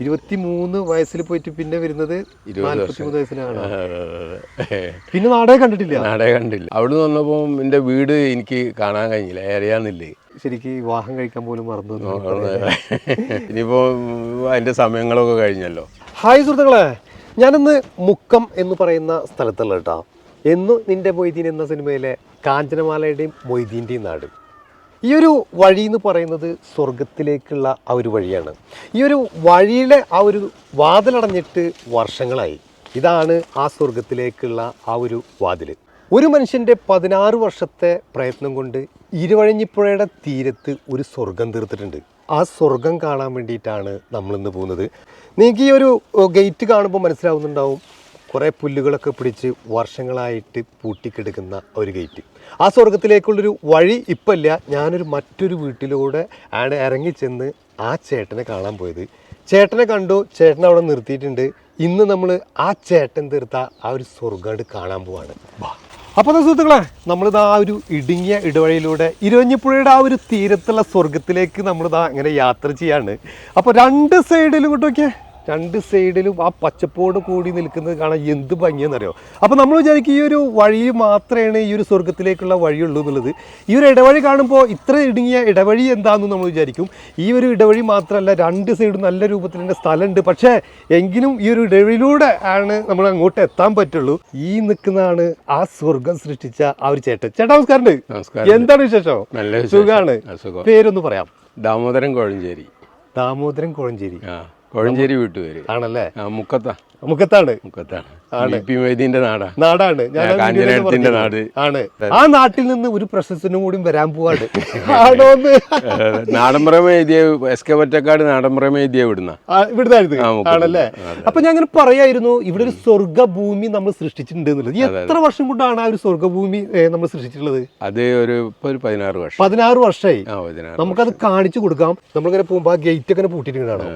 ഇരുപത്തി മൂന്ന് വയസ്സിൽ പോയിട്ട് പിന്നെ വരുന്നത് വയസ്സിലാണ്. പിന്നെ നാടേ കണ്ടിട്ടില്ല? നാടേ കണ്ടില്ല. അവിടുന്ന് വന്നപ്പോൾ എന്റെ വീട് എനിക്ക് കാണാൻ കഴിഞ്ഞില്ല. അറിയാന്നില്ലേ ശരിക്ക് വിവാഹം കഴിക്കാൻ പോലും മറന്നു ഇനിയിപ്പോ അതിന്റെ സമയങ്ങളൊക്കെ കഴിഞ്ഞല്ലോ. ഹായ് സുഹൃത്തുക്കളെ ഞാനിന്ന് മുക്കം എന്ന് പറയുന്ന സ്ഥലത്തുള്ള കേട്ടോ. എന്നു നിന്റെ മൊയ്തീൻ എന്ന സിനിമയിലെ കാഞ്ചനമാലയുടെയും മൊയ്തീന്റെയും നാട്. ഈ ഒരു വഴി എന്ന് പറയുന്നത് സ്വർഗത്തിലേക്കുള്ള ആ ഒരു വഴിയാണ്. ഈ ഒരു വഴിയിലെ ആ ഒരു വാതിലടഞ്ഞിട്ട് വർഷങ്ങളായി. ഇതാണ് ആ സ്വർഗത്തിലേക്കുള്ള ആ ഒരു വാതിൽ ഒരു മനുഷ്യന്റെ പതിനാറ് വർഷത്തെ പ്രയത്നം കൊണ്ട് ഇരുവഴഞ്ഞിപ്പുഴയുടെ തീരത്ത് ഒരു സ്വർഗം തീർത്തിട്ടുണ്ട്. ആ സ്വർഗം കാണാൻ വേണ്ടിയിട്ടാണ് നമ്മളിന്ന് പോകുന്നത്. നിങ്ങൾക്ക് ഈ ഒരു ഗേറ്റ് കാണുമ്പോൾ മനസ്സിലാവുന്നുണ്ടാവും. കുറേ പുല്ലുകളൊക്കെ പിടിച്ച് വർഷങ്ങളായിട്ട് പൂട്ടിക്കിടക്കുന്ന ഒരു ഗേറ്റ് ആ സ്വർഗത്തിലേക്കുള്ളൊരു വഴി ഇപ്പം ഇല്ല ഞാനൊരു മറ്റൊരു വീട്ടിലൂടെ ആണ് ഇറങ്ങിച്ചെന്ന് ആ ചേട്ടനെ കാണാൻ പോയത്. ചേട്ടനെ കണ്ടു. ചേട്ടൻ അവിടെ നിർത്തിയിട്ടുണ്ട്. ഇന്ന് നമ്മൾ ആ ചേട്ടൻ തീർത്ത ആ ഒരു സ്വർഗം കാണാൻ പോവാണ്. അപ്പോൾ സുഹൃത്തുക്കളെ നമ്മളിതാ ആ ഒരു ഇടുങ്ങിയ ഇടവഴിയിലൂടെ ഇരുവഞ്ഞിപ്പുഴയുടെ ആ ഒരു തീരത്തുള്ള സ്വർഗത്തിലേക്ക് നമ്മളിതാ ഇങ്ങനെ യാത്ര ചെയ്യാണ്. അപ്പോൾ രണ്ട് സൈഡിലും ഇങ്ങോട്ട് നോക്കിയേ. രണ്ട് സൈഡിലും ആ പച്ചപ്പോട് കൂടി നിൽക്കുന്നത് കാണാൻ എന്ത് ഭംഗിയെന്നറിയോ അപ്പോൾ നമ്മൾ വിചാരിക്കും ഈ ഒരു വഴി മാത്രമാണ് ഈ ഒരു സ്വർഗത്തിലേക്കുള്ള വഴിയുള്ളൂ എന്നുള്ളത്. ഈ ഒരു ഇടവഴി കാണുമ്പോൾ ഇത്ര ഇടുങ്ങിയ ഇടവഴി എന്താണെന്ന് നമ്മൾ വിചാരിക്കും. ഈ ഒരു ഇടവഴി മാത്രമല്ല രണ്ട് സൈഡും നല്ല രൂപത്തിൽ തന്നെ സ്ഥലമുണ്ട്. പക്ഷേ എങ്കിലും ഈ ഒരു ഇടവഴിയിലൂടെ ആണ് നമ്മൾ അങ്ങോട്ട് എത്താൻ പറ്റുള്ളൂ. ഈ നിൽക്കുന്നതാണ് ആ സ്വർഗം സൃഷ്ടിച്ച ആ ഒരു ചേട്ടൻ. ചേട്ടാ നമസ്കാരം എന്താണ് വിശേഷം? നല്ല സുഖമാണ് പേരൊന്ന് പറയാം. ദാമോദരൻ കോഴഞ്ചേരി. ദാമോദരൻ കോഴഞ്ചേരി. ആ. കോഴഞ്ചേരി വീട്ടുപേര്. ആണല്ലേ? മുക്കത്താ. മുക്കത്താണ്. പി നാടാ. നാടാണ്. ആ കാഞ്ഞിരത്തിന്റെ നാട്. ആണ്. ആ നാട്ടിൽ നിന്ന് ഒരു പ്രശസ്തനും കൂടി വരാൻ പോവാണ്. ആണോന്ന് നാടൻപുറമെ എഴുതിയ എസ് കെ ഒറ്റക്കാട് നാടൻപുറമെ എഴുതിയ വിടുന്ന ഇവിടുന്നായിരുന്നു. ആണല്ലേ? അപ്പൊ ഞാൻ അങ്ങനെ പറയായിരുന്നു ഇവിടെ ഒരു സ്വർഗഭൂമി നമ്മൾ സൃഷ്ടിച്ചിട്ടുണ്ട് എന്നുള്ളത്. എത്ര വർഷം കൊണ്ടാണ് ആ ഒരു സ്വർഗഭൂമി നമ്മൾ സൃഷ്ടിച്ചിട്ടുള്ളത്? അത് ഒരു ഇപ്പൊ ഒരു പതിനാറ് വർഷം. പതിനാറ് വർഷമായി നമുക്കത് കാണിച്ചു കൊടുക്കാം. നമ്മളിങ്ങനെ പോകുമ്പോൾ ആ ഗേറ്റ് ഒക്കെ പൂട്ടിയിട്ടുണ്ടാണോ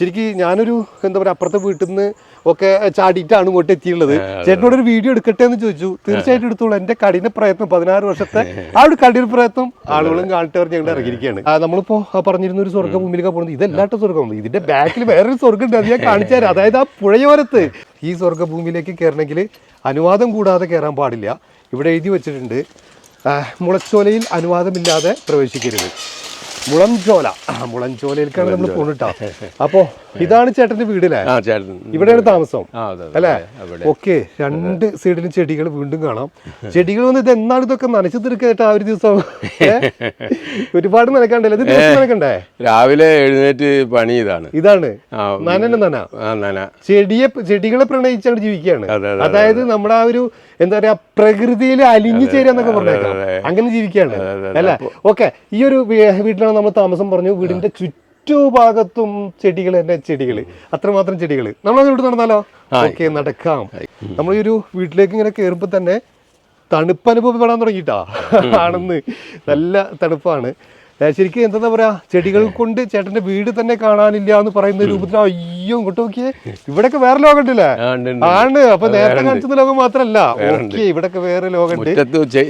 ശരിക്കും ഞാനൊരു എന്താ പറയുക അപ്പുറത്തെ വീട്ടിൽ നിന്ന് ഒക്കെ ചാടിയിട്ടാണ് ഇങ്ങോട്ട് എത്തിയുള്ളത് ചേട്ടനോട് ഒരു വീഡിയോ എടുക്കട്ടെ എന്ന് ചോദിച്ചു. തീർച്ചയായിട്ടും എടുത്തോളൂ. എന്റെ കഠിന പ്രയത്നം പതിനാറ് വർഷത്തെ ആ ഒരു കഠിന പ്രയത്നം ആളുകളും കാണിട്ട് പറഞ്ഞ് ഞങ്ങൾ ഇറങ്ങിയിരിക്കുകയാണ്. നമ്മളിപ്പോ പറഞ്ഞിരുന്ന ഒരു സ്വർഗം മുമ്പിലേക്ക് പോകുന്നത് ഇതല്ലാത്ത സ്വർഗം. ഇതിന്റെ ബാക്കിൽ വേറൊരു സ്വർഗം ഉണ്ട് അത് ഞാൻ കാണിച്ചു തരാം. അതായത് ആ പുഴയോരത്ത്. ഈ സ്വർഗഭൂമിയിലേക്ക് കയറണമെങ്കിൽ അനുവാദം കൂടാതെ കയറാൻ പാടില്ല. ഇവിടെ എഴുതി വെച്ചിട്ടുണ്ട് മുളച്ചോലയിൽ അനുവാദമില്ലാതെ പ്രവേശിക്കരുത്. മുളംചോല മുളംചോലയിലേക്കാണ് നമ്മൾ പോണിട്ടാ. അപ്പോ ഇതാണ് ചേട്ടന്റെ വീടില്ലേ? ഇവിടെയാണ് താമസം. അല്ലേ? ഓക്കെ രണ്ട് സൈഡിലും ചെടികൾ വീണ്ടും കാണാം. ചെടികൾ വന്ന് ഇത് എന്നാണ് ഇതൊക്കെ നനച്ചു തീർക്കേട്ടാ ആ ഒരു ദിവസം? ഒരുപാട് നനക്കണ്ടല്ലേ ഇത് ദിവസം നനക്കണ്ടേ രാവിലെ എഴുന്നേറ്റ് പണി ഇതാണ്. ഇതാണ്. നനന നന. ചെടിയെ ചെടികളെ പ്രണയിച്ചാണ് ജീവിക്കുകയാണ്. അതെ, അതെ, അതായത് നമ്മുടെ ആ ഒരു എന്താ പറയാ പ്രകൃതിയിൽ അലിഞ്ഞു ചേരാന്നൊക്കെ പറഞ്ഞേക്കാം. അങ്ങനെ ജീവിക്കുകയാണ്. അല്ലേ? ഓക്കെ ഈ ഒരു വീട്ടിലാണ് നമ്മൾ താമസം പറഞ്ഞു വീടിന്റെ ചുറ്റുഭാഗത്തും ചെടികൾ തന്നെ ചെടികൾ. അത്രമാത്രം ചെടികൾ. നമ്മൾ ഇവിടെ നടന്നാലോ? ഓക്കെ നടക്കാം. നമ്മൾ ഈ ഒരു വീട്ടിലേക്ക് ഇങ്ങനെ കയറുമ്പോൾ തന്നെ തണുപ്പ് അനുഭവപ്പെടാൻ തുടങ്ങിയിട്ടാ. ആണെന്ന്. നല്ല തണുപ്പാണ്. ശരിക്കും എന്താ പറയാ? ചെടികൾ കൊണ്ട് ചേട്ടന്റെ വീട് തന്നെ കാണാനില്ല എന്ന് പറയുന്ന രൂപത്തിൽ അയ്യോ ഇങ്ങോട്ട് നോക്കിയേ. ഇവിടൊക്കെ വേറെ ലോകം ഉണ്ടല്ലേ. ആണ്. അപ്പൊ നേരത്തെ കാണിച്ചത് ലോകം മാത്രല്ല. ഓക്കെ ഇവിടൊക്കെ വേറെ ലോകം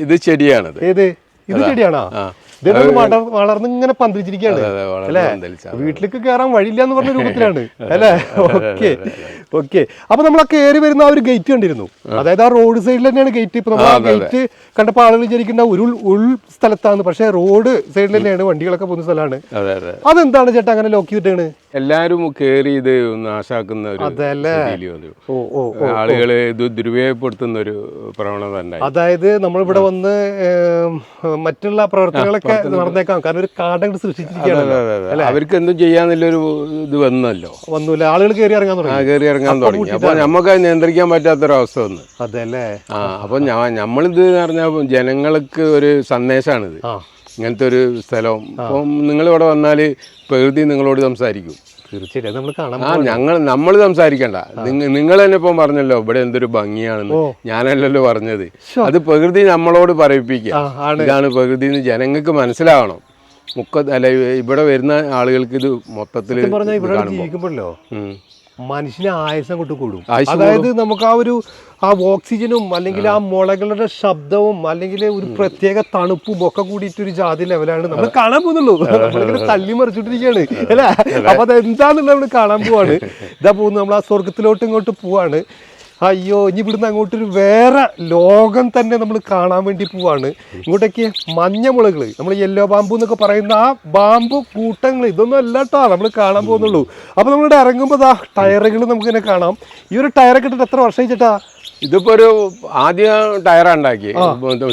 ഇത് ചെടിയാണ് ഏത്? ഇത് ചെടിയാണോ? വളർ വളർന്ന് ഇങ്ങനെ പന്തിരിച്ചിരിക്കുകയാണ് അല്ലെ വീട്ടിലേക്ക് കയറാൻ വഴിയില്ല എന്ന് പറഞ്ഞ രൂപത്തിലാണ്. അല്ലേ? Okay okay. അപ്പൊ നമ്മൾ ആ കയറി വരുന്ന ആ ഒരു ഗേറ്റ് കണ്ടിരുന്നു. അതായത് ആ റോഡ് സൈഡിൽ തന്നെയാണ് ഗേറ്റ് ഇപ്പൊ നമ്മൾ ആ ഗേറ്റ് കണ്ടപ്പോൾ ആളുകൾ വിചാരിക്കുന്ന ഒരു ഉൾ- സ്ഥലത്താണ്. പക്ഷെ റോഡ് സൈഡിൽ തന്നെയാണ് വണ്ടികളൊക്കെ പോകുന്ന സ്ഥലമാണ്. അതെ അതെ. അതെന്താണ് ചേട്ടാ അങ്ങനെ ലോക്ക് ചെയ്തിട്ടാണ്? എല്ലാരും കേറി ഇത് നാശാക്കുന്ന ഒരു ആളുകളെ ഇത് ദുരുപയോഗപ്പെടുത്തുന്ന ഒരു പ്രവണത അതായത് അതായത് നമ്മളിവിടെ വന്ന് മറ്റുള്ള പ്രവർത്തനങ്ങളൊക്കെ നടന്നേക്കാം. കാരണം ഒരു കാടങ്ങട് അതെ, സൃഷ്ടിച്ചിരിക്കുകയാണ്. അവർക്ക് എന്തും ചെയ്യാന്നുള്ളൊരു ഇത് വന്നല്ലോ. വന്നൂല്ലേ ആളുകൾ കയറി ഇറങ്ങാൻ തുടങ്ങി. കയറി ഇറങ്ങാൻ തുടങ്ങി. അപ്പൊ നമുക്ക് അത് നിയന്ത്രിക്കാൻ പറ്റാത്തൊരവസ്ഥ വന്നു. അതല്ലേ? ആ അപ്പൊ നമ്മളിത് പറഞ്ഞാൽ ജനങ്ങൾക്ക് ഒരു സന്ദേശമാണിത് ഇങ്ങനത്തെ ഒരു സ്ഥലം. അപ്പം നിങ്ങൾ ഇവിടെ വന്നാൽ പ്രകൃതി നിങ്ങളോട് സംസാരിക്കും. തീർച്ചയായിട്ടും. നമ്മൾ കാണാൻ ആ ഞങ്ങൾ നമ്മൾ സംസാരിക്കണ്ട. നിങ്ങൾ തന്നെ ഇപ്പം പറഞ്ഞല്ലോ ഇവിടെ എന്തൊരു ഭംഗിയാണെന്ന്. ഞാനല്ലല്ലോ പറഞ്ഞത്. അത് പ്രകൃതി നമ്മളോട് പറയിപ്പിക്കുക. ഇതാണ് പ്രകൃതി എന്ന് ജനങ്ങൾക്ക് മനസ്സിലാവണം. മുക്ക അല്ല ഇവിടെ വരുന്ന ആളുകൾക്ക് ഇത് മൊത്തത്തിൽ പറഞ്ഞാൽ ഇവിടെ ജീവിക്കുമ്പോഴല്ലോ മനുഷ്യന് ആയുസം കൊണ്ട് കൂടും. അതായത് നമുക്ക് ആ ഒരു ആ ഓക്സിജനും അല്ലെങ്കിൽ ആ മുളകളുടെ ശബ്ദവും അല്ലെങ്കിൽ ഒരു പ്രത്യേക തണുപ്പും ഒക്കെ കൂടിയിട്ട് ഒരു ജാതി ലെവലാണ് നമ്മൾ കാണാൻ പോകുന്നുള്ളൂ. നമ്മളിങ്ങനെ തള്ളി മറിച്ചിട്ടിരിക്കുകയാണ്. അല്ലേ? അപ്പൊ അത് നമ്മൾ കാണാൻ പോവാണ്. ഇതാ പോകുന്നു നമ്മൾ ആ സ്വർഗത്തിലോട്ട് ഇങ്ങോട്ട് പോവാണ്. അയ്യോ ഇനി ഇവിടുന്ന് അങ്ങോട്ടൊരു വേറെ ലോകം തന്നെ നമ്മൾ കാണാൻ വേണ്ടി പോവാണ്. ഇങ്ങോട്ടേക്ക് മഞ്ഞമുളകൾ നമ്മൾ യെല്ലോ ബാമ്പു എന്നൊക്കെ പറയുന്ന ആ ബാമ്പു കൂട്ടങ്ങൾ ഇതൊന്നും അല്ല കേട്ടോ നമ്മൾ കാണാൻ പോകുന്നുള്ളൂ. അപ്പൊ നമ്മളിവിടെ ഇറങ്ങുമ്പോൾ ആ ടയറുകൾ നമുക്കിങ്ങനെ കാണാം. ഈ ഒരു ടയറൊക്കെ ഇട്ടിട്ട് എത്ര വർഷം ചേട്ടാ? ഇതിപ്പോ ഒരു ആദ്യം ടയറാ ഉണ്ടാക്കി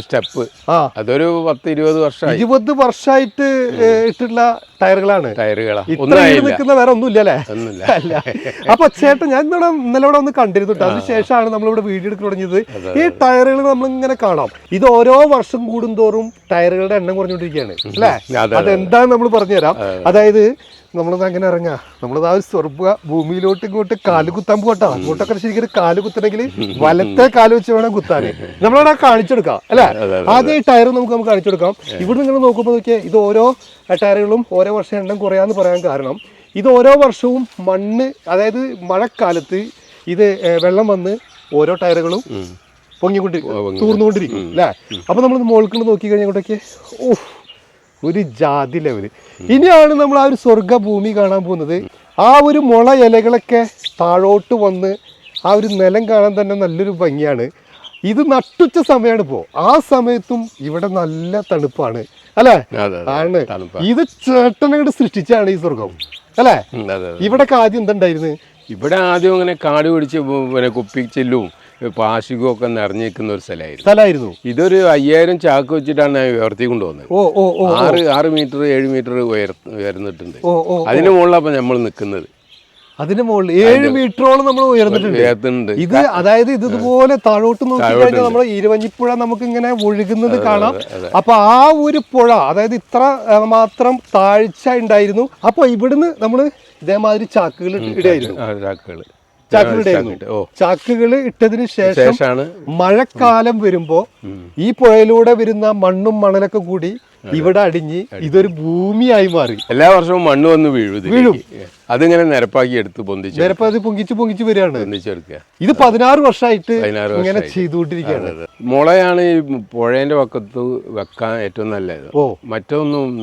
സ്റ്റെപ്പ്. അതൊരു പത്ത് ഇരുപത് വർഷമായി ഇരുപത് വർഷമായിട്ട് ഇട്ടിട്ടുള്ള ടയറുകളാണ്. ടയറുകളാണ് നിൽക്കുന്ന വേറെ ഒന്നുമില്ല അല്ലേ? അല്ല. അപ്പൊ ചേട്ടൻ ഞാൻ ഇന്നലെ ഇന്നലെ ഇവിടെ ഒന്ന് കണ്ടിരുന്നു കേട്ടോ അതിനുശേഷമാണ് നമ്മളിവിടെ വീഡിയോ എടുക്കാൻ തുടങ്ങിയത്. ഈ ടയറുകൾ നമ്മൾ ഇങ്ങനെ കാണാം. ഇത് ഓരോ വർഷം കൂടുന്തോറും ടയറുകളുടെ എണ്ണം കുറഞ്ഞുകൊണ്ടിരിക്കുകയാണ്. അല്ലേ? അതെ, അതെന്താന്ന് നമ്മൾ പറഞ്ഞുതരാം. അതായത് നമ്മളത് അങ്ങനെ ഇറങ്ങാ. നമ്മളത് ആ ഒരു സ്വർഗ ഭൂമിയിലോട്ട് ഇങ്ങോട്ട് കാൽ കുത്താൻ പോട്ടാ അങ്ങോട്ടൊക്കെ ശരിക്കും കാൽ കുത്തണമെങ്കിൽ വലത്തെ കാൽ വെച്ച് വേണം കുത്താന് നമ്മളവിടെ കാണിച്ചെടുക്കാം അല്ലേ? ആദ്യം ടയർ നമുക്ക് നമുക്ക് കാണിച്ചെടുക്കാം ഇവിടെ നിങ്ങൾ നോക്കുമ്പോൾ നോക്കിയാൽ ഇത് ഓരോ ടയറുകളും ഓരോ വർഷം എണ്ണം കുറയാന്ന് പറയാൻ കാരണം ഇത് ഓരോ വർഷവും മണ്ണ് അതായത് മഴക്കാലത്ത് ഇത് വെള്ളം വന്ന് ഓരോ ടയറുകളും പൊങ്ങിക്കൊണ്ടിരിക്കും തൂർന്നുകൊണ്ടിരിക്കും അല്ലേ? അപ്പൊ നമ്മൾ മോൾക്കുള്ള നോക്കി കഴിഞ്ഞാൽ ഇങ്ങോട്ടൊക്കെ ഓ ഒരു ജാതി ലെവൽ ഇനിയാണ് നമ്മൾ ആ ഒരു സ്വർഗ ഭൂമി കാണാൻ പോകുന്നത്. ആ ഒരു മുള ഇലകളൊക്കെ താഴോട്ട് വന്ന് ആ ഒരു നിലം കാണാൻ തന്നെ നല്ലൊരു ഭംഗിയാണ്. ഇത് നട്ടുച്ച സമയമാണ് ഇപ്പോൾ ആ സമയത്തും ഇവിടെ നല്ല തണുപ്പാണ്. അല്ലേ? ആണ്. ഇത് ചേട്ടനങ്ങോട്ട് സൃഷ്ടിച്ചാണ് ഈ സ്വർഗം അല്ലേ? ഇവിടെ ആദ്യം എന്തുണ്ടായിരുന്നു ഇവിടെ ആദ്യം അങ്ങനെ കാട് പിടിച്ച് കുപ്പി പിന്നെ കുപ്പിച്ചില്ലും പാശികവും ഒക്കെ നിറഞ്ഞു നിൽക്കുന്ന ഒരു സ്ഥലമായിരുന്നു. സ്ഥലമായിരുന്നു. ഇതൊരു അയ്യായിരം ചാക്ക് വെച്ചിട്ടാണ് ഞാൻ ഉയർത്തി കൊണ്ടുവന്നത് ഓ ഓ ഓ. ആറ് ആറ് മീറ്റർ ഏഴ് മീറ്റർ ഉയർ ഉയർന്നിട്ടുണ്ട്. ഓ ഓ അതിന് മുകളിലപ്പോൾ നമ്മൾ നിൽക്കുന്നത് അതിന് മുകളിൽ ഏഴ് മീറ്ററോളം നമ്മൾ ഉയർന്നിട്ടുണ്ട്. ഇത് അതായത് ഇത് ഇതുപോലെ താഴോട്ട് നോക്കി കഴിഞ്ഞാൽ നമ്മൾ ഇരുവഞ്ഞിപ്പുഴ നമുക്ക് ഇങ്ങനെ ഒഴുകുന്നത് കാണാം. അപ്പൊ ആ ഒരു പുഴ അതായത് ഇത്ര മാത്രം താഴ്ച ഉണ്ടായിരുന്നു. അപ്പൊ ഇവിടുന്ന് നമ്മൾ ഇതേമാതിരി ചാക്കുകൾ ഇടായിരുന്നു. ചാക്കുകൾ ചാക്കിട്ട്. ചാക്കുകൾ ഇട്ടതിന് ശേഷം മഴക്കാലം വരുമ്പോ ഈ പുഴയിലൂടെ വരുന്ന മണ്ണും മണലൊക്കെ കൂടി ഇവിടെ അടിഞ്ഞ് ഇതൊരു ഭൂമിയായി മാറി. എല്ലാ വർഷവും മണ്ണ് വന്ന് വീഴും വീഴും. അതിങ്ങനെ നിരപ്പാക്കി എടുത്ത് പൊന്തിച്ചു നേരപ്പോ അത് പൊങ്കിച്ച് പൊങ്ങിച്ച് വരികയാണ്. പൊന്തിച്ചെടുക്കുക. ഇത് പതിനാറ് വർഷമായിട്ട് ഇങ്ങനെ. ചെയ്തുകൊണ്ടിരിക്കുകയാണ്. മുളയാണ് ഈ പുഴേന്റെ പക്കത്ത് വെക്കാൻ ഏറ്റവും നല്ലത്. ഓ. മറ്റൊന്നും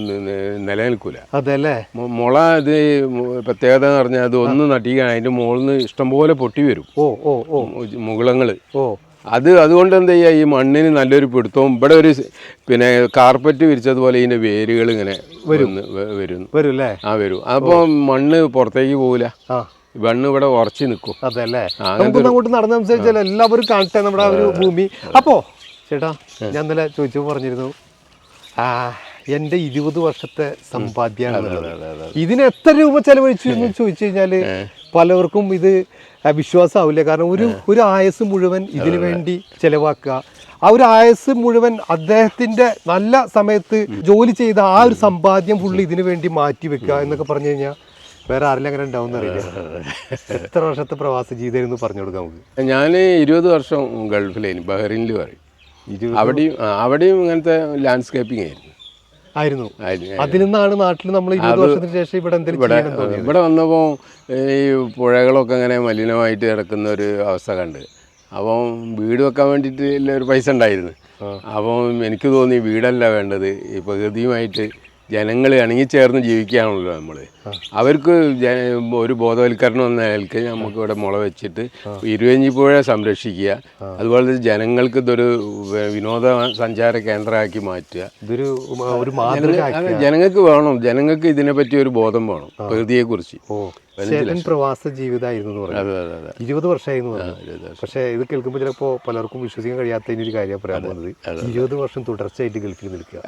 നിലനിൽക്കൂല. അതല്ലേ? മുള ഇത് പ്രത്യേകത എന്ന് പറഞ്ഞാൽ അത് ഒന്ന് നട്ടിക്കാൻ അതിന്റെ മുകളിൽ നിന്ന് ഇഷ്ടംപോലെ പൊട്ടി വരും. ഓ ഓ ഓ. മുകളങ്ങൾ. ഓ. അത് അതുകൊണ്ട് എന്താ ചെയ്യുക ഈ മണ്ണിന് നല്ലൊരു പിടുത്തവും ഇവിടെ ഒരു പിന്നെ കാർപ്പറ്റ് വിരിച്ചതുപോലെ ഇതിന്റെ വേരുകൾ ഇങ്ങനെ വരുന്നു വരുന്നു വരും വരും. അല്ലേ ആ വരും. അപ്പോൾ മണ്ണ് പുറത്തേക്ക് പോകില്ല ആ. മണ്ണ് ഇവിടെ ഉറച്ചു നിൽക്കും അതെ അല്ലേ ആ, നമുക്കൊന്ന് അങ്ങോട്ട് നടന്ന സംസാരിച്ചാൽ എല്ലാവരും കാണട്ടെ നമ്മുടെ ഒരു ഭൂമി. അപ്പോ ചേട്ടാ ഞാൻ ഇന്നലെ ചോദിച്ചു പറഞ്ഞിരുന്നു ആ എന്റെ ഇരുപത് വർഷത്തെ സമ്പാദ്യമാണ് ഇതിന് എത്ര രൂപ ചെലവഴിച്ചു എന്ന് ചോദിച്ചു കഴിഞ്ഞാൽ പലർക്കും ഇത് വിശ്വാസമാവില്ല കാരണം ഒരു ഒരു ആയസ് മുഴുവൻ ഇതിനു വേണ്ടി ചെലവാക്കുക. ആ ഒരു ആയസ് മുഴുവൻ അദ്ദേഹത്തിന്റെ നല്ല സമയത്ത് ജോലി ചെയ്ത ആ ഒരു സമ്പാദ്യം ഫുള്ള് ഇതിനു വേണ്ടി മാറ്റി വെക്കുക എന്നൊക്കെ പറഞ്ഞു കഴിഞ്ഞാൽ വേറെ ആരെല്ലാം അങ്ങനെ ഉണ്ടാവും അറിയില്ല. എത്ര വർഷത്തെ പ്രവാസ ജീവിതം പറഞ്ഞു കൊടുക്കാം നമുക്ക്? ഞാൻ ഇരുപത് വർഷം ഗൾഫിലായിരുന്നു ബഹ്റിനിൽ പറയും. അവിടെയും അവിടെയും ഇങ്ങനത്തെ ലാൻഡ്സ്കേപ്പിംഗ് ആയിരുന്നു. ആയിരുന്നു. അതിൽ നിന്നാണ് നാട്ടിൽ നമ്മൾ ഇരുപത് വർഷത്തിന് ശേഷം ഇവിടെ എന്തെങ്കിലും ഇവിടെ ഇവിടെ വന്നപ്പോൾ ഈ പുഴകളൊക്കെ ഇങ്ങനെ മലിനമായിട്ട് കിടക്കുന്ന ഒരു അവസ്ഥ കണ്ട്. അപ്പം വീട് വെക്കാൻ വേണ്ടിയിട്ട് ഒരു പൈസ ഉണ്ടായിരുന്നു. അപ്പം എനിക്ക് തോന്നി വീടല്ല വേണ്ടത്. ഈ പ്രകൃതിയുമായിട്ട് ജനങ്ങൾ ഇണങ്ങിച്ചേർന്ന് ജീവിക്കുകയാണല്ലോ നമ്മൾ അവർക്ക് ഒരു ബോധവൽക്കരണം എന്ന നിലയ്ക്ക് നമുക്ക് ഇവിടെ മുള വെച്ചിട്ട് ഇരുവഞ്ഞിപ്പുഴ സംരക്ഷിക്കുക. അതുപോലെ ജനങ്ങൾക്ക് ഇതൊരു വിനോദ സഞ്ചാര കേന്ദ്രമാക്കി മാറ്റുക. ഇതൊരു ഒരു ജനങ്ങൾക്ക് വേണം. ജനങ്ങൾക്ക് ഇതിനെപ്പറ്റി ഒരു ബോധം വേണം പ്രകൃതിയെക്കുറിച്ച്. ചേട്ടൻ പ്രവാസ ജീവിതമായിരുന്നു പറഞ്ഞു. ഇരുപത് വർഷമായിരുന്നു പറഞ്ഞു. പക്ഷേ ഇത് കേൾക്കുമ്പോൾ ചിലപ്പോൾ പലർക്കും വിശ്വസിക്കാൻ കഴിയാത്തതിന് ഒരു കാര്യം പറയാൻ പോകുന്നത്. ഇരുപത് വർഷം തുടർച്ചയായിട്ട് ഗൾഫിൽ നിൽക്കുക.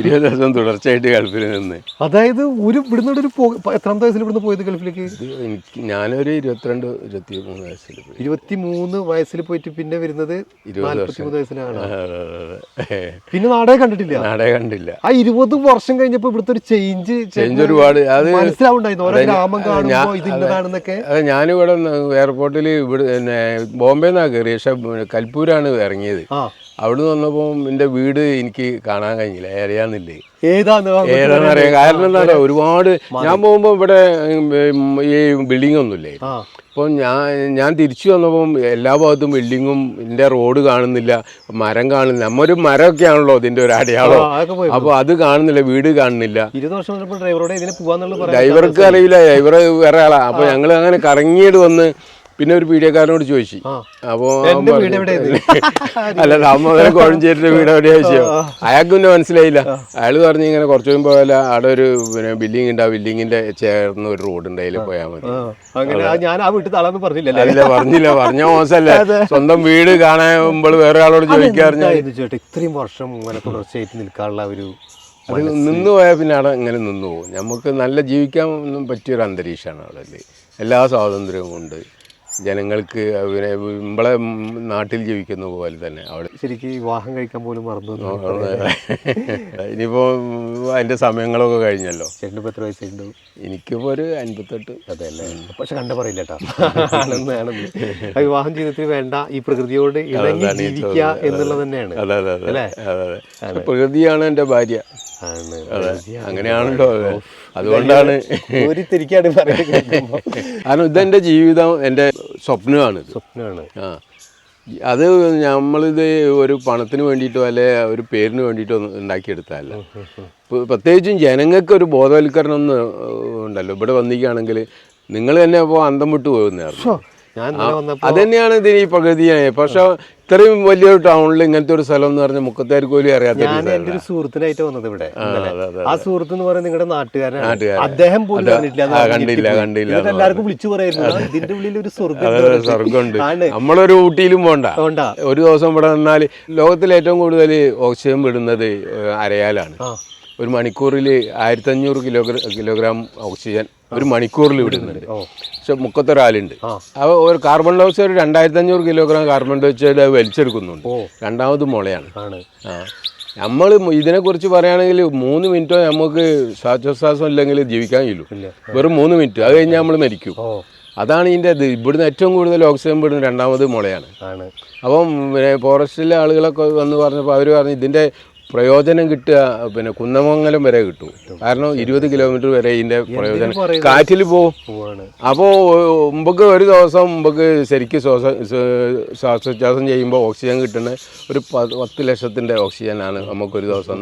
ഇരുപത് വർഷം തുടർച്ചയായിട്ട് ഗൾഫിൽ നിന്ന്. അതായത് ഒരു ഇവിടുന്ന് ഒരു എത്രാമത്തെ വയസ്സിൽ ഇവിടുന്ന് പോയത് ഗൾഫിലേക്ക്? എനിക്ക് ഞാനൊരു ഇരുപത്തിരണ്ട് ഇരുപത്തി മൂന്ന് വയസ്സിൽ പോയി. ഇരുപത്തി മൂന്ന് വയസ്സിൽ പോയിട്ട് പിന്നെ വരുന്നത് ഇരുപത് വയസ്സിലാണ്. പിന്നെ നാടേ കണ്ടിട്ടില്ല? നാടേ കണ്ടില്ല. ആ ഇരുപത് വർഷം കഴിഞ്ഞപ്പോ ഇവിടുത്തെ ഒരു ചേഞ്ച് ചേഞ്ച് ഒരുപാട്. അത് മനസ്സിലാവുണ്ടായിരുന്നു. ഞാനിവിടെ എയർപോർട്ടിൽ ഇവിടെ ബോംബെ നിന്നാണ് കയറി പക്ഷെ കൽപ്പൂരാണ് ഇറങ്ങിയത്. അവിടെ നിന്ന് വന്നപ്പോൾ എന്റെ വീട് എനിക്ക് കാണാൻ കഴിഞ്ഞില്ല അറിയാന്നില്ലേ ഏതാന്ന് അറിയാം. കാരണം എന്താ പറയുക ഒരുപാട് ഞാൻ പോകുമ്പോൾ ഇവിടെ ഈ ബിൽഡിംഗ് ഒന്നുമില്ലേ? ആ ഞാൻ ഞാൻ തിരിച്ചു വന്നപ്പം എല്ലാ ഭാഗത്തും ബിൽഡിങ്ങും എന്റെ റോഡ് കാണുന്നില്ല മരം കാണുന്നില്ല. നമ്മൊരു മരമൊക്കെ ആണല്ലോ ഇതിന്റെ ഒരു അടയാളം. അപ്പോൾ അത് കാണുന്നില്ല വീട് കാണുന്നില്ല. ഡ്രൈവർക്ക് അറിയില്ല ഡ്രൈവർ വേറെ ആളാണ് അപ്പോൾ ഞങ്ങൾ അങ്ങനെ കറങ്ങിയിട്ട് വന്ന് പിന്നെ ഒരു പീഡിയക്കാരനോട് ചോദിച്ചു. അപ്പോ അപ്പോൾ? അല്ല താമര കോഴഞ്ചേരിയുടെ വീട് എവിടെയാ ചോദിച്ചോ അയാൾക്ക് പിന്നെ മനസ്സിലായില്ല. അയാൾ പറഞ്ഞു ഇങ്ങനെ കുറച്ചു മുമ്പ് പോയാൽ അവിടെ ഒരു പിന്നെ ബിൽഡിംഗ് ഉണ്ട്. ആ ബിൽഡിങ്ങിന്റെ ചേർന്ന് ഒരു റോഡ് ഉണ്ട്. അതിൽ പോയാൽ മതി. അല്ല പറഞ്ഞില്ല. പറഞ്ഞ മോശമല്ലേ. സ്വന്തം വീട് കാണുമ്പോൾ വേറെ ആളോട് ചോദിക്കാറിഞ്ഞ ഇത്രയും വർഷം ഇങ്ങനെ തുടർച്ചയായിട്ട് നിൽക്കാനുള്ള ഒരു അത് നിന്ന് പോയാൽ പിന്നെ അവിടെ ഇങ്ങനെ നിന്ന് പോകും. നമുക്ക് നല്ല ജീവിക്കാൻ പറ്റിയൊരു അന്തരീക്ഷമാണ് അവിടെ എല്ലാ സ്വാതന്ത്ര്യവും ഉണ്ട്. ജനങ്ങൾക്ക് പിന്നെ നമ്മളെ നാട്ടിൽ ജീവിക്കുന്ന പോലെ തന്നെ. അവിടെ ശരിക്കും വിവാഹം കഴിക്കാൻ പോലും മറന്നു ഇനിയിപ്പോ ഇനിയിപ്പോൾ അതിന്റെ സമയങ്ങളൊക്കെ കഴിഞ്ഞല്ലോ. ചേട്ടന് ഇപ്പൊ എത്ര വയസ്സുണ്ട് എനിക്കിപ്പോൾ ഒരു അൻപത്തെട്ട്. അതെ അല്ലേ? പക്ഷെ കണ്ട പറയില്ല കേട്ടോ. ആണെന്ന് ആണെന്ന്. വിവാഹം ജീവിതത്തിൽ വേണ്ട. ഈ പ്രകൃതിയോട് ഇണങ്ങി ജീവിക്കുക എന്നുള്ളത് തന്നെയാണ്. അതെ അതെ അതെ. പ്രകൃതിയാണ് എന്റെ ഭാര്യ. അങ്ങനെയാണല്ലോ അതുകൊണ്ടാണ് തിരിക്കാണ് പറയുന്നത് കാരണം ഇതെന്റെ ജീവിതം എന്റെ സ്വപ്നമാണ് സ്വപ്നമാണ്. ആ. അത് നമ്മളിത് ഒരു പണത്തിന് വേണ്ടിയിട്ടോ അല്ലെ ഒരു പേരിന് വേണ്ടിയിട്ടോ ഒന്നും ഉണ്ടാക്കിയെടുത്തതല്ല പ്രത്യേകിച്ചും ജനങ്ങൾക്ക് ഒരു ബോധവൽക്കരണം ഒന്ന് ഉണ്ടല്ലോ. ഇവിടെ വന്നിരിക്കുകയാണെങ്കിൽ നിങ്ങൾ തന്നെ അപ്പോൾ അന്തം വിട്ടു പോകുന്നതായിരുന്നു. ഞാൻ ഇന്നലെ വന്നപ്പോ അത് തന്നെയാണ് ഇതിന് ഈ പ്രകൃതിയായ. പക്ഷെ ഇത്രയും വലിയൊരു ടൗണിൽ ഇങ്ങനത്തെ ഒരു സ്ഥലം എന്ന് പറഞ്ഞാൽ മുക്കത്താർക്ക് പോലും അറിയാത്ത ഞാൻ ഒരു സുഹൃത്തിനായിട്ട് വന്നത് ഇവിടെ ആ സുഹൃത്ത് എന്ന് പറയുന്നത് നിങ്ങളുടെ നാട്ടുകാരനാണ്. അദ്ദേഹം പോലും കണ്ടില്ല, കണ്ടില്ല എല്ലാവർക്കും വിളിച്ചു പറയായിരുന്നു ഇതിന്റെ ഉള്ളിൽ ഒരു സ്വർഗം അതെ, ഉണ്ട് അതെ, പറഞ്ഞിട്ട്." സ്വർഗമുണ്ട്. നമ്മളൊരു ഊട്ടിയിലും പോണ്ട. ഒരു ദിവസം ഇവിടെ നിന്നാൽ ലോകത്തിൽ ഏറ്റവും കൂടുതൽ ഓക്സിജൻ വിടുന്നത് അരയാലാണ്. ഒരു മണിക്കൂറിൽ ആയിരത്തഞ്ഞൂറ് കിലോഗ്രാം കിലോഗ്രാം ഓക്സിജൻ ഒരു മണിക്കൂറിൽ വിടുന്നുണ്ട് ഓ. പക്ഷെ മുക്കത്തൊരാളുണ്ട്. അപ്പോൾ ഒരു കാർബൺ ഡയോക്സൈഡ് ഒരു രണ്ടായിരത്തി അഞ്ഞൂറ് കിലോഗ്രാം കാർബൺ ഡയോക്സൈഡ് വലിച്ചെടുക്കുന്നുണ്ട്. ഓ. രണ്ടാമത് മുളയാണ്. ആ. നമ്മൾ ഇതിനെക്കുറിച്ച് പറയുകയാണെങ്കിൽ മൂന്ന് മിനിറ്റോ നമുക്ക് ശ്വാസോച്ഛ്വാസം ഇല്ലെങ്കിൽ ജീവിക്കാൻ കഴിയുള്ളൂ ഇല്ല. വെറും മൂന്ന് മിനിറ്റ്. അത് കഴിഞ്ഞാൽ നമ്മൾ മരിക്കും. അതാണ് ഇതിന്റെ ഇത്. ഇവിടുന്ന് ഏറ്റവും കൂടുതൽ ഓക്സിജൻ വിടുന്ന രണ്ടാമത് മുളയാണ്. അപ്പം പിന്നെ ഫോറസ്റ്റിലെ ആളുകളൊക്കെ വന്ന് പറഞ്ഞപ്പോൾ അവർ പറഞ്ഞു ഇതിന്റെ പ്രയോജനം കിട്ടുക പിന്നെ കുന്നമംഗലം വരെ കിട്ടും. കാരണം ഇരുപത് കിലോമീറ്റർ വരെ ഇതിന്റെ പ്രയോജനം. കാറ്റിൽ പോവും അപ്പോൾ മുമ്പക്ക് ഒരു ദിവസം മുമ്പക്ക് ശരിക്ക് ശ്വാസ ശ്വാ- ശ്വാസോച്ഛ്വാസം ചെയ്യുമ്പോൾ ഓക്സിജൻ കിട്ടുന്ന ഒരു പത്ത് ലക്ഷത്തിന്റെ ഓക്സിജനാണ് നമുക്കൊരു ദിവസം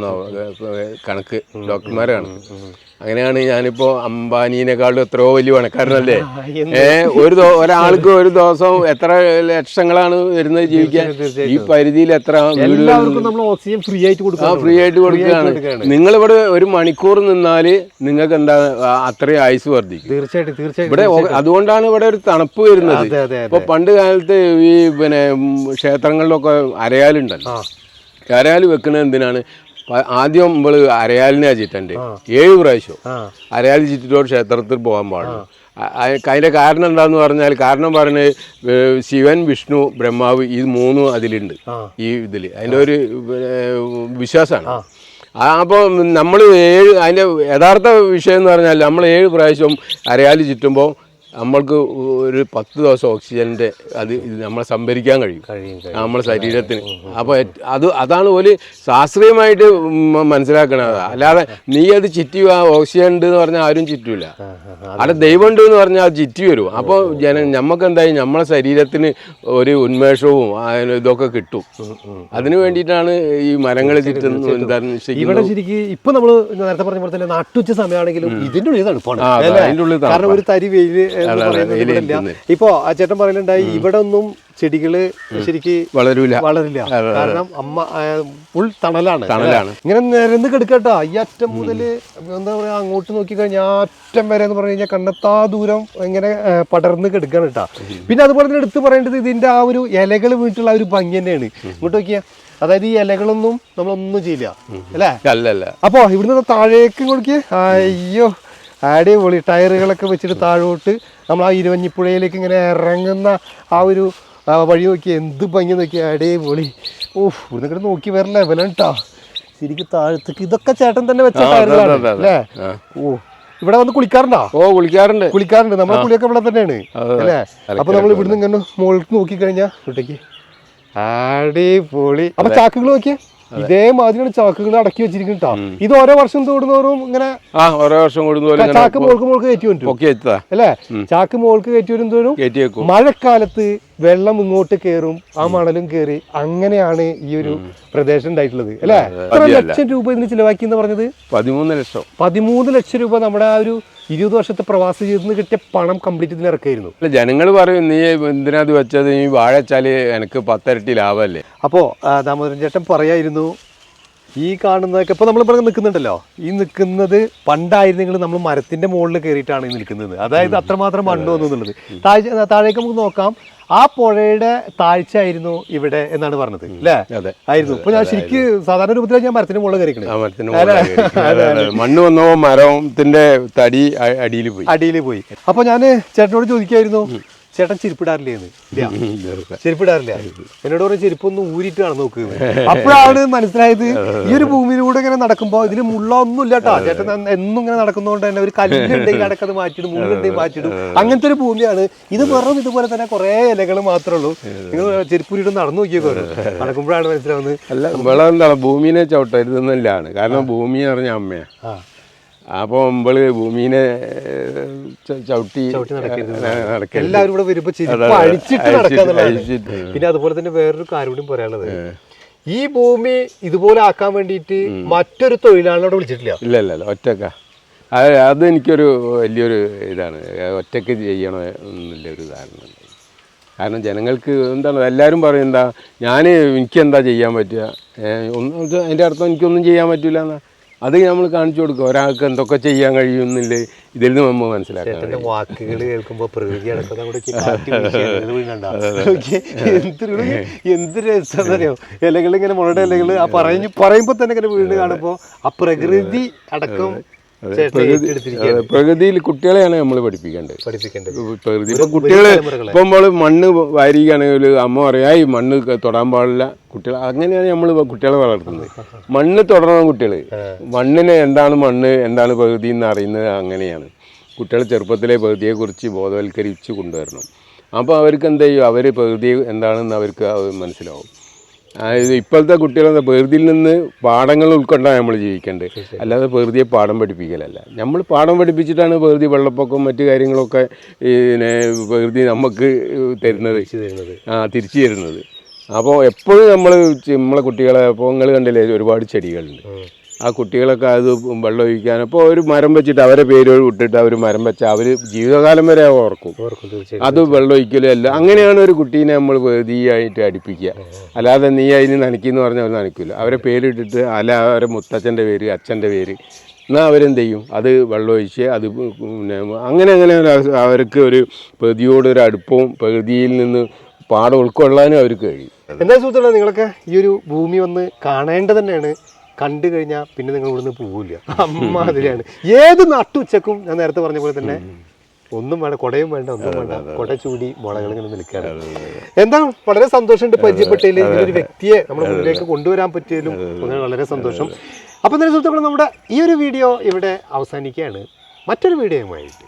കണക്ക് ഡോക്ടർമാരെ കണക്ക് അങ്ങനെയാണ് ഞാനിപ്പോ അംബാനീനെക്കാളും എത്രയോ വലിയ പണക്കാരനല്ലേ? ഏ ഒരു ഒരാൾക്ക് ഒരു ദിവസം എത്ര ലക്ഷങ്ങളാണ് വരുന്നത് ജീവിക്കാൻ? ഈ പരിധിയിൽ എത്ര ഓക്സിജൻ ഫ്രീ ആയിട്ട് ഫ്രീ ആയിട്ട് കൊടുക്കുകയാണ്. നിങ്ങൾ ഇവിടെ ഒരു മണിക്കൂർ നിന്നാൽ നിങ്ങൾക്ക് എന്താ അത്രയും ആയുസ് വർദ്ധിക്കും. തീർച്ചയായിട്ടും തീർച്ചയായിട്ടും ഇവിടെ അതുകൊണ്ടാണ് ഇവിടെ ഒരു തണുപ്പ് വരുന്നത്. ഇപ്പൊ പണ്ട് കാലത്ത് ഈ പിന്നെ ക്ഷേത്രങ്ങളിലൊക്കെ അരയാലുണ്ടല്ലോ. അരയാൽ വെക്കുന്നത് എന്തിനാണ്? ആദ്യം നമ്മൾ അരയാലിനെ ചീറ്റണ്ട്? ഏഴ് പ്രാവശ്യം. അരയാലി അരയാൽ ചുറ്റിട്ടോട് ക്ഷേത്രത്തിൽ പോകാൻ പാടും അതിന്റെ കാരണം എന്താന്ന് പറഞ്ഞാൽ കാരണം പറഞ്ഞ് ശിവൻ വിഷ്ണു ബ്രഹ്മാവ് ഈ മൂന്നും അതിലുണ്ട്. ഈ ഇതിൽ അതിന്റെ ഒരു വിശ്വാസമാണ്. അപ്പോൾ നമ്മൾ ഏഴ് അതിന്റെ യഥാർത്ഥ വിഷയം എന്ന് പറഞ്ഞാൽ നമ്മൾ ഏഴ് പ്രാവശ്യം അരയാലി ചുറ്റുമ്പോൾ നമ്മൾക്ക് ഒരു പത്ത് ദിവസം ഓക്സിജന്റെ അത് ഇത് നമ്മളെ സംഭരിക്കാൻ കഴിയും. നമ്മളെ ശരീരത്തിന്. അപ്പോൾ അത് അതാണ് ഒരു ശാസ്ത്രീയമായിട്ട് മനസ്സിലാക്കണത്. അല്ലാതെ നീ അത് ചുറ്റി ഓക്സിജൻ ഉണ്ട് എന്ന് പറഞ്ഞാൽ ആരും ചുറ്റൂല. ആ, ആ, ആ. അവിടെ ദൈവം ഉണ്ട് എന്ന് പറഞ്ഞാൽ അത് ചുറ്റി വരും. അപ്പോൾ ജന നമുക്ക് എന്തായി? നമ്മളെ ശരീരത്തിന് ഒരു ഉന്മേഷവും ഇതൊക്കെ കിട്ടും. അതിനു വേണ്ടിയിട്ടാണ് ഈ മരങ്ങൾ ചുറ്റുന്ന എന്താണ് ഇവിടെ ശരിക്കും ഇപ്പൊ നമ്മൾ നേരത്തെ പറഞ്ഞ പോലെ തന്നെ നട്ടുച്ച സമയമാണെങ്കിലും ഇതിന്റെ ഉള്ളിൽ തണുപ്പാണ്. കാരണം ഒരു തരി വെയിൽ എന്ന് പറയുന്നത് ഇവിടെ ഇല്ല. ഇപ്പൊ ആ ചേട്ടൻ പറയലുണ്ടായി ഇവിടെ ഒന്നും ചെടികൾ ശരിക്ക് വളരില്ല. വളരില്ല കാരണം അമ്മ ഫുൾ തണലാണ്. തണലാണ്. ഇങ്ങനെ നിരന്ന് കിടക്കട്ടോ. ഈ അറ്റം മുതൽ എന്താ പറയാ അങ്ങോട്ട് നോക്കി കഴിഞ്ഞാൽ അറ്റം വരെ എന്ന് പറഞ്ഞു കഴിഞ്ഞാൽ കണ്ടെത്താ ദൂരം ഇങ്ങനെ പടർന്ന് കിടക്കാണ് കേട്ടാ. പിന്നെ അതുപോലെ തന്നെ എടുത്തു പറയേണ്ടത് ഇതിന്റെ ആ ഒരു ഇലകൾ വീട്ടിലുള്ള ആ ഒരു ഭംഗി തന്നെയാണ്. ഇങ്ങോട്ട് നോക്കിയാ. അതായത് ഈ ഇലകളൊന്നും നമ്മളൊന്നും ചെയ്യില്ല. അല്ലേ? അല്ലല്ല. അപ്പൊ ഇവിടുന്ന് താഴേക്ക് കൊടുക്കുക അയ്യോ. അടിപൊളി ടയറുകളൊക്കെ വെച്ചിട്ട് താഴോട്ട് നമ്മൾ ആ ഇരുവഞ്ഞിപ്പുഴയിലേക്ക് ഇങ്ങനെ ഇറങ്ങുന്ന ആ ഒരു വഴി നോക്കി എന്ത് ഭംഗി നോക്കി അടിപൊളി. ഓഹ് ഇവിടുന്ന് ഇങ്ങനെ നോക്കി വേറെ ലെവലാണ് കേട്ടോ ശരിക്കും താഴത്തേക്ക് ഇതൊക്കെ ചേട്ടൻ തന്നെ വെച്ച ടയറുകളാണ്. അല്ലേ? ഓ ഇവിടെ വന്ന് കുളിക്കാറുണ്ടോ? ഓ കുളിക്കാറുണ്ട്. കുളിക്കാറുണ്ട്. നമ്മളെ കുളിയൊക്കെ ഇവിടെ തന്നെയാണ്. അല്ലേ? അപ്പൊ നമ്മൾ ഇവിടുന്ന് ഇങ്ങനെ മുകളിലേക്ക് നോക്കി കഴിഞ്ഞാൽ ഇവിടേക്ക് അടിപൊളി. അപ്പൊ ചാക്കുകൾ നോക്കിയേ. ഇതേമാതിരിയാണ് ചാക്കുകൾ അടക്കി വെച്ചിരിക്കുന്നത് ഇത് ഓരോ വർഷം തോടുന്നവരും ഇങ്ങനെ ആ ഓരോ വർഷം ചാക്ക് മോൾക്ക് മോൾക്ക് കയറ്റി വരും. അല്ലേ? ചാക്ക് മോൾക്ക് കയറ്റി വരുന്നവരും മഴക്കാലത്ത് വെള്ളം ഇങ്ങോട്ട് കയറും ആ മണലും കയറി അങ്ങനെയാണ് ഈ ഒരു പ്രദേശം ഉണ്ടായിട്ടുള്ളത്. അല്ലേ? എത്ര. ലക്ഷം രൂപ ഇതിന് ചിലവാക്കി എന്ന് പറഞ്ഞത്? പതിമൂന്ന് ലക്ഷം. പതിമൂന്ന് ലക്ഷം രൂപ നമ്മുടെ ആ ഒരു ഇരുപത് വർഷത്തെ പ്രവാസ ജീവിതത്തിൽ നിന്ന് കിട്ടിയ പണം കംപ്ലീറ്റ് ഇതിന് ഇറക്കായിരുന്നു. അല്ല ജനങ്ങൾ പറയും നീ എന്തിനാ വെച്ചത്? നീ വാഴച്ചാൽ എനിക്ക് പത്തരട്ടി ലാഭമല്ലേ? അപ്പോൾ ദാമോദരൻ ചേട്ടൻ പറയായിരുന്നു ഈ കാണുന്നതൊക്കെ ഇപ്പോൾ നമ്മൾ ഇവിടെ നിൽക്കുന്നുണ്ടല്ലോ. ഈ നിൽക്കുന്നത് പണ്ടായിരുന്നെങ്കിൽ നമ്മൾ മരത്തിന്റെ മുകളിൽ കയറിയിട്ടാണ് ഈ നിൽക്കുന്നത്. അതായത് അത്രമാത്രം മണ്ണ് വന്നു എന്നുള്ളത്. താഴെ താഴേക്ക് നമുക്ക് നോക്കാം. ആ പുഴയുടെ താഴ്ച ആയിരുന്നു ഇവിടെ എന്നാണ് പറഞ്ഞത്. അല്ലേ അതെ. ആയിരുന്നു. ഇപ്പൊ ഞാൻ ശരിക്ക് സാധാരണ രൂപത്തിലാണ് ഞാൻ മരത്തിന്റെ മുകളിൽ കയറിക്കണേ മരത്തിന് മുകളിൽ കയറി. അതെ, അതെ. മണ്ണ് വന്നോ മരത്തിന്റെ തടി അടിയിൽ പോയി. അടിയിൽ പോയി. അപ്പൊ ഞാൻ ചേട്ടനോട് ചോദിക്കായിരുന്നു ചേട്ടൻ ചെരുപ്പിടാറില്ലേ ചെരുപ്പിടാറില്ല. എന്നോട് പറഞ്ഞ ചെരുപ്പൊന്ന് ഊരിട്ട് നടന്നു നോക്കുന്നത് അപ്പോഴാണ് മനസ്സിലായത് ഈ ഒരു ഭൂമിയിലൂടെ ഇങ്ങനെ നടക്കുമ്പോൾ ഇതിൽ മുള്ളൊന്നും ഇല്ല കേട്ടോ ചേട്ടൻ എന്നും ഇങ്ങനെ നടക്കുന്നതുകൊണ്ട് തന്നെ ഒരു കല്ലുണ്ടെങ്കിൽ അടക്കത് മാറ്റിയിടും മുള്ളുണ്ടെങ്കിൽ മാറ്റിയിടും. അങ്ങനത്തെ ഒരു ഭൂമിയാണ്. ഇത് വെറും ഇതുപോലെ തന്നെ കുറെ ഇലകൾ മാത്രമേ ഉള്ളൂ. നിങ്ങൾ ചെരുപ്പൂരിട്ട് നടന്നു നോക്കിയൊക്കെ നടക്കുമ്പോഴാണ് മനസ്സിലാവുന്നത്. അല്ല ഭൂമിനെ ചവിട്ടരുതെന്നല്ലാണ്. കാരണം ഭൂമി എന്ന് പറഞ്ഞ അമ്മയാ. ആ. അപ്പോൾ നമ്മൾ ഭൂമിനെ ചവിട്ടി. എല്ലാവരും ഇവിടെ വരുമ്പോ ചെരുപ്പ് അതെ, അതെ. അഴിച്ചിട്ട് അഴിച്ചിട്ട്, നടക്കാന്നുള്ളതാണ് അഴിച്ചിട്ട്. പിന്നെ അതുപോലെ തന്നെ വേറൊരു കാര്യം കൂടി പറയാനുള്ളത്. ഈ ഭൂമി ഇതുപോലെ ആക്കാൻ വേണ്ടിയിട്ട് മറ്റൊരു തൊഴിലാളിനോട് വിളിച്ചിട്ടില്ല. ഇല്ല ഇല്ല ഒറ്റക്ക. അത് എനിക്കൊരു വലിയൊരു ഇതാണ്. ഒറ്റയ്ക്ക് ചെയ്യണോ എന്നുള്ള ഒരു ധാരണ. കാരണം ജനങ്ങൾക്ക് എന്താണ് എല്ലാവരും പറയും എന്താ ഞാൻ എനിക്ക് എന്താ ചെയ്യാൻ പറ്റുക? ഒന്നും അതിന്റെ അർത്ഥം എനിക്കൊന്നും ചെയ്യാൻ പറ്റില്ല എന്നാ. അത് നമ്മൾ കാണിച്ചു കൊടുക്കും. ഒരാൾക്ക് എന്തൊക്കെ ചെയ്യാൻ കഴിയുന്നില്ലേ? ഇതിൽ നിന്ന് നമ്മൾ മനസ്സിലാക്കാം വാക്കുകൾ കേൾക്കുമ്പോൾ പ്രകൃതി എന്ത് അറിയോ ഇലകൾ ഇങ്ങനെ മുളയുടെ ഇലകൾ ആ പറഞ്ഞു പറയുമ്പോ തന്നെ ഇങ്ങനെ വീണ് കാണുമ്പോൾ ആ പ്രകൃതി അടക്കം പ്രകൃതിയിൽ കുട്ടികളെയാണ് നമ്മൾ പഠിപ്പിക്കേണ്ടത്. പ്രകൃതി ഇപ്പൊ കുട്ടികൾ ഇപ്പൊ നമ്മൾ മണ്ണ് വാരിക്കുകയാണെങ്കിൽ അമ്മ പറയാ ഈ മണ്ണ് തൊടാൻ പാടില്ല. കുട്ടികൾ അങ്ങനെയാണ് നമ്മൾ കുട്ടികളെ വളർത്തുന്നത്. മണ്ണ് തൊടണം കുട്ടികൾ മണ്ണിന് എന്താണ് മണ്ണ് എന്താണ് പ്രകൃതി എന്ന് അറിയുന്നത് അങ്ങനെയാണ്. കുട്ടികൾ ചെറുപ്പത്തിലെ പ്രകൃതിയെക്കുറിച്ച് ബോധവൽക്കരിച്ച് കൊണ്ടുവരണം. അപ്പോൾ അവർക്ക് എന്ത് ചെയ്യും? അവർ പ്രകൃതി എന്താണെന്ന് അവർക്ക് മനസ്സിലാവും. ഇപ്പോഴത്തെ കുട്ടികളെന്താ പ്രകൃതിയിൽ നിന്ന് പാഠങ്ങൾ ഉൾക്കൊണ്ടാണ് നമ്മൾ ജീവിക്കേണ്ടത്. അല്ലാതെ പ്രകൃതിയെ പാഠം പഠിപ്പിക്കലല്ല. നമ്മൾ പാഠം പഠിപ്പിച്ചിട്ടാണ് പ്രകൃതി വെള്ളപ്പൊക്കം മറ്റു കാര്യങ്ങളൊക്കെ പിന്നെ പ്രകൃതി നമുക്ക് തരുന്നത്. തരുന്നത്. ആ തിരിച്ചു തരുന്നത്. അപ്പോൾ എപ്പോഴും നമ്മൾ നമ്മളെ കുട്ടികളെ അപ്പോൾ നിങ്ങൾ കണ്ടില്ലേ ഒരുപാട് ചെടികളുണ്ട്. ആ കുട്ടികളൊക്കെ അത് വെള്ളം ഒഴിക്കാൻ അപ്പോൾ ഒരു മരം വെച്ചിട്ട് അവരെ പേര് വിട്ടിട്ട് അവർ മരം വെച്ചാൽ അവർ ജീവിതകാലം വരെ ഓർക്കും. അത് വെള്ളം ഒഴിക്കലും അല്ല. അങ്ങനെയാണ് ഒരു കുട്ടീനെ നമ്മൾ വെതിയായിട്ട് അടുപ്പിക്കുക. അല്ലാതെ നീ അതിന് നനയ്ക്കുന്നു പറഞ്ഞാൽ അവർ നനയ്ക്കില്ല അവരെ പേരിട്ടിട്ട് അല്ല അവരെ മുത്തച്ഛന്റെ പേര് അച്ഛന്റെ പേര്. എന്നാൽ അവരെന്ത് ചെയ്യും? അത് വെള്ളം ഒഴിച്ച് അത് പിന്നെ അങ്ങനെ അങ്ങനെ അവർക്ക് ഒരു പ്രകൃതിയോടൊരു അടുപ്പവും പ്രകൃതിയിൽ നിന്ന് പാഠം ഉൾക്കൊള്ളാനും അവർക്ക് കഴിയും. എന്താ സുഹൃത്തുക്കളെ നിങ്ങളൊക്കെ ഈ ഒരു ഭൂമി ഒന്ന് കാണേണ്ടത് തന്നെയാണ്. കണ്ടു കഴിഞ്ഞാൽ പിന്നെ നിങ്ങൾ ഇവിടുന്ന് പോവില്ല. അമ്മാതിരിയാണ്. ഏത് നട്ടുച്ചക്കും ഞാൻ നേരത്തെ പറഞ്ഞ പോലെ തന്നെ ഒന്നും വേണ്ട കുടയും വേണ്ട ഒന്നും വേണ്ട. കുട ചൂടി മുളകൾ ഇങ്ങനെ നിൽക്കാറ് എന്താ വളരെ സന്തോഷമുണ്ട് പരിചയപ്പെട്ടതിൽ ഒരു വ്യക്തിയെ നമ്മുടെ മുന്നിലേക്ക് കൊണ്ടുവരാൻ പറ്റിയതിലും വളരെ സന്തോഷം. അപ്പം തന്നെ സുഹൃത്തുക്കൾ നമ്മുടെ ഈ ഒരു വീഡിയോ ഇവിടെ അവസാനിക്കുകയാണ്. മറ്റൊരു വീഡിയോയുമായിട്ട്